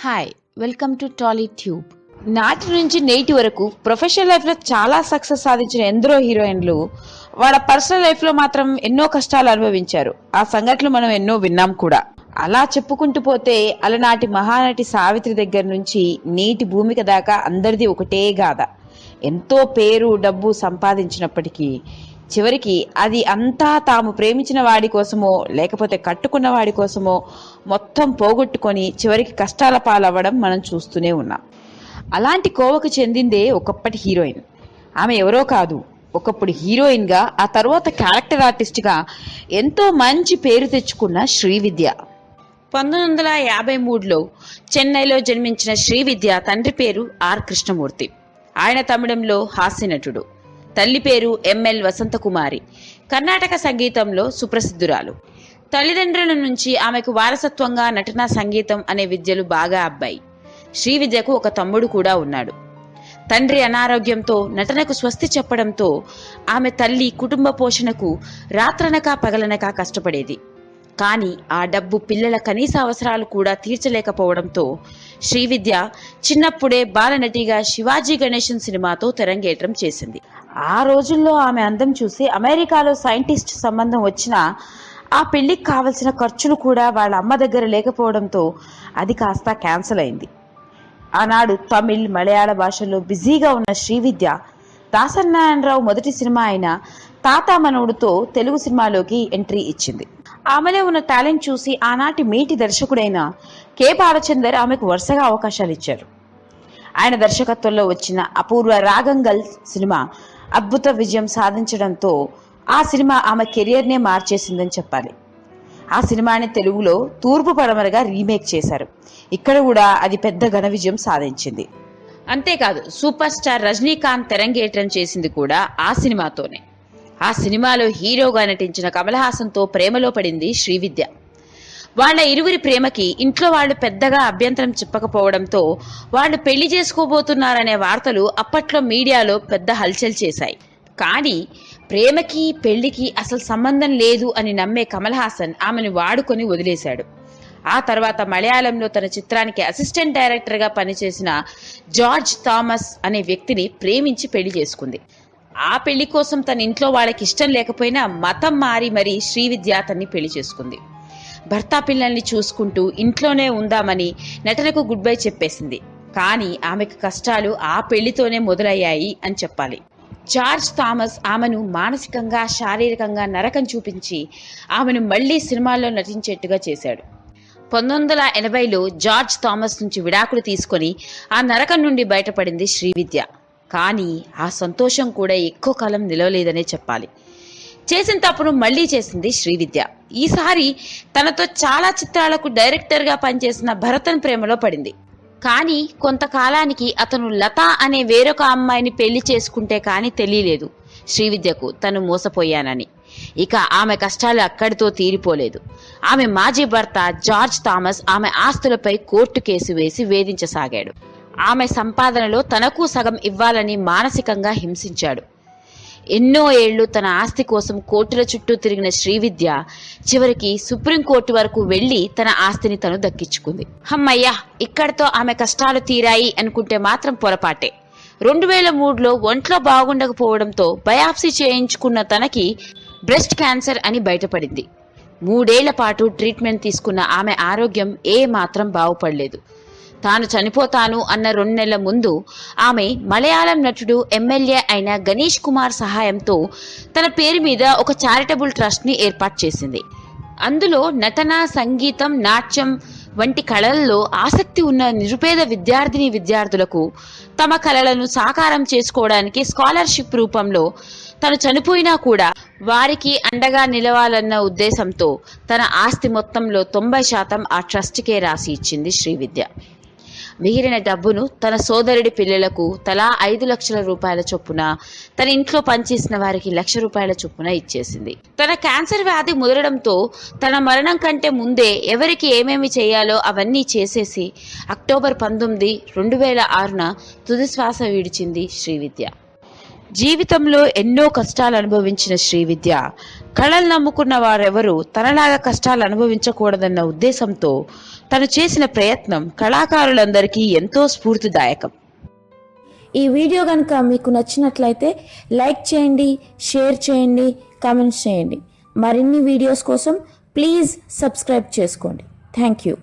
Hi welcome to Tolly tube నాటి నుంచి నేటి వరకు ప్రొఫెషనల్ లైఫ్లో చాలా సక్సెస్ సాధించిన ఎందరో హీరోయిన్లు వాళ్ళ పర్సనల్ లైఫ్లో మాత్రం ఎన్నో కష్టాలు అనుభవించారు. ఆ సంఘటనలు మనం ఎన్నో విన్నాం కూడా. అలా చెప్పుకుంటూ పోతే అలనాటి మహానటి సావిత్రి దగ్గర నుంచి నేటి భూమిక దాకా అందరిది ఒకటే గాథ. ఎంతో పేరు డబ్బు సంపాదించినప్పటికీ చివరికి అది అంతా తాము ప్రేమించిన వాడి కోసమో లేకపోతే కట్టుకున్న వాడి కోసమో మొత్తం పోగొట్టుకొని చివరికి కష్టాల పాలవ్వడం మనం చూస్తూనే ఉన్నాం. అలాంటి కోవకు చెందిందే ఒకప్పటి హీరోయిన్. ఆమె ఎవరో కాదు ఒకప్పుడు హీరోయిన్గా ఆ తర్వాత క్యారెక్టర్ ఆర్టిస్ట్గా ఎంతో మంచి పేరు తెచ్చుకున్న శ్రీవిద్య. పంతొమ్మిది వందల యాభై మూడులో చెన్నైలో జన్మించిన శ్రీవిద్య తండ్రి పేరు ఆర్ కృష్ణమూర్తి. ఆయన తమిళంలో హాస్యనటుడు. తల్లి పేరు ఎంఎల్ వసంతకుమారి. కర్ణాటక సంగీతంలో సుప్రసిద్ధురాలు. తల్లిదండ్రుల నుంచి ఆమెకు వారసత్వంగా నటన సంగీతం అనే విద్యలు బాగా అబ్బాయి. శ్రీ విద్యకు ఒక తమ్ముడు కూడా ఉన్నాడు. తండ్రి అనారోగ్యంతో నటనకు స్వస్తి చెప్పడంతో ఆమె తల్లి కుటుంబ పోషణకు రాత్రనక పగలనక కష్టపడేది. కానీ ఆ డబ్బు పిల్లల కనీస అవసరాలు కూడా తీర్చలేకపోవడంతో శ్రీవిద్య చిన్నప్పుడే బాలనటిగా శివాజీ గణేశన్ సినిమాతో తెరంగేట్రం చేసింది. ఆ రోజుల్లో ఆమె అందం చూసి అమెరికాలో సైంటిస్ట్ సంబంధం వచ్చినా ఆ పెళ్ళికి కావలసిన ఖర్చులు కూడా వాళ్ళ అమ్మ దగ్గర లేకపోవడంతో అది కాస్త క్యాన్సిల్ అయింది. ఆనాడు తమిళ్ మలయాళ భాషల్లో బిజీగా ఉన్న శ్రీవిద్య దాసనారాయణరావు మొదటి సినిమా అయిన తాత మనవుడితో తెలుగు సినిమాలోకి ఎంట్రీ ఇచ్చింది. ఆమెలో ఉన్న టాలెంట్ చూసి ఆనాటి మేటి దర్శకుడైన కె. బాలచందర్ ఆమెకు వరుసగా అవకాశాలు ఇచ్చారు. ఆయన దర్శకత్వంలో వచ్చిన అపూర్వ రాగంగల్ సినిమా అద్భుత విజయం సాధించడంతో ఆ సినిమా ఆమె కెరియర్నే మార్చేసిందని చెప్పాలి. ఆ సినిమాని తెలుగులో తూర్పు పడమరగా రీమేక్ చేశారు. ఇక్కడ కూడా అది పెద్ద ఘన విజయం సాధించింది. అంతేకాదు సూపర్ స్టార్ రజనీకాంత్ తెరంగేట్రం చేసింది కూడా ఆ సినిమాతోనే. ఆ సినిమాలో హీరోగా నటించిన కమల్ హాసన్తో ప్రేమలో పడింది శ్రీవిద్య. వాళ్ళ ఇరువురి ప్రేమకి ఇంట్లో వాళ్ళు పెద్దగా అభ్యంతరం చెప్పకపోవడంతో వాళ్ళు పెళ్ళి చేసుకోబోతున్నారనే వార్తలు అప్పట్లో మీడియాలో పెద్ద హల్చల్ చేశాయి. కానీ ప్రేమకి పెళ్ళికి అసలు సంబంధం లేదు అని నమ్మే కమల్ హాసన్ ఆమెను వాడుకొని వదిలేశాడు. ఆ తర్వాత మలయాళంలో తన చిత్రానికి అసిస్టెంట్ డైరెక్టర్గా పనిచేసిన జార్జ్ థామస్ అనే వ్యక్తిని ప్రేమించి పెళ్ళి చేసుకుంది. ఆ పెళ్ళి కోసం తన ఇంట్లో వాళ్ళకి ఇష్టం లేకపోయినా మతం మారి మరీ శ్రీవిద్య అతన్ని పెళ్ళి చేసుకుంది. భర్త పిల్లల్ని చూసుకుంటూ ఇంట్లోనే ఉందామని నటనకు గుడ్ బై చెప్పేసింది. కానీ ఆమెకు కష్టాలు ఆ పెళ్ళితోనే మొదలయ్యాయి అని చెప్పాలి. జార్జ్ థామస్ ఆమెను మానసికంగా శారీరకంగా నరకం చూపించి ఆమెను మళ్ళీ సినిమాల్లో నటించేట్టుగా చేశాడు. పంతొమ్మిది వందల ఎనభైలో జార్జ్ థామస్ నుంచి విడాకులు తీసుకొని ఆ నరకం నుండి బయటపడింది శ్రీవిద్య. కానీ ఆ సంతోషం కూడా ఎక్కువ కాలం నిలవలేదనే చెప్పాలి. చేసిన తప్పును మళ్ళీ చేసింది శ్రీవిద్య. ఈసారి తనతో చాలా చిత్రాలకు డైరెక్టర్గా పనిచేసిన భరతన్ ప్రేమలో పడింది. కానీ కొంతకాలానికి అతను లత అనే వేరొక అమ్మాయిని పెళ్ళి చేసుకుంటే కానీ తెలియలేదు శ్రీవిద్యకు తను మోసపోయానని. ఇక ఆమె కష్టాలు అక్కడితో తీరిపోలేదు. ఆమె మాజీ భర్త జార్జ్ థామస్ ఆమె ఆస్తులపై కోర్టు కేసు వేసి వేధించసాగాడు. ఆమె సంపాదనలో తనకు సగం ఇవ్వాలని మానసికంగా హింసించాడు. ఎన్నో ఏళ్ళు తన ఆస్తి కోసం కోర్టుల చుట్టూ తిరిగిన శ్రీవిద్య చివరికి సుప్రీంకోర్టు వరకు వెళ్ళి తన ఆస్తిని తను దక్కించుకుంది. హమ్మయ్యా ఇక్కడతో ఆమె కష్టాలు తీరాయి అనుకుంటే మాత్రం పొరపాటే. రెండు వేల మూడులో ఒంట్లో బాగుండకపోవడంతో బయాప్సీ చేయించుకున్న తనకి బ్రెస్ట్ క్యాన్సర్ అని బయటపడింది. మూడేళ్ళ పాటు ట్రీట్మెంట్ తీసుకున్న ఆమె ఆరోగ్యం ఏ మాత్రం బాగుపడలేదు. తాను చనిపోతాను అన్న రెండు నెలల ముందు ఆమె మలయాళం నటుడు ఎమ్మెల్యే అయిన గణేష్ కుమార్ సహాయంతో తన పేరు మీద ఒక చారిటబుల్ ట్రస్ట్ని ఏర్పాటు చేసింది. అందులో నటన సంగీతం నాట్యం వంటి కళల్లో ఆసక్తి ఉన్న నిరుపేద విద్యార్థిని విద్యార్థులకు తమ కళలను సాకారం చేసుకోవడానికి స్కాలర్షిప్ రూపంలో తను చనిపోయినా కూడా వారికి అండగా నిలవాలన్న ఉద్దేశంతో తన ఆస్తి మొత్తంలో తొంభై శాతం ఆ ట్రస్ట్కే రాసి ఇచ్చింది శ్రీవిద్య. మిగిలిన డబ్బును తన సోదరుడి పిల్లలకు తలా ఐదు లక్షల రూపాయల చొప్పున తన ఇంట్లో పనిచేసిన వారికి లక్ష రూపాయల చొప్పున ఇచ్చేసింది. తన క్యాన్సర్ వ్యాధి ముదరడంతో తన మరణం కంటే ముందే ఎవరికి ఏమేమి చేయాలో అవన్నీ చేసేసి అక్టోబర్ పంతొమ్మిది రెండు వేల ఆరున తుది శ్వాస విడిచింది శ్రీవిద్య. జీవితంలో ఎన్నో కష్టాలు అనుభవించిన శ్రీవిద్య కళలు నమ్ముకున్న వారెవరూ తనలాగా కష్టాలు అనుభవించకూడదన్న ఉద్దేశంతో తను చేసిన ప్రయత్నం కళాకారులందరికీ ఎంతో స్ఫూర్తిదాయకం. ఈ వీడియో కనుక మీకు నచ్చినట్లయితే లైక్ చేయండి షేర్ చేయండి కామెంట్స్ చేయండి. మరిన్ని వీడియోస్ కోసం ప్లీజ్ సబ్స్క్రైబ్ చేసుకోండి. Thank you.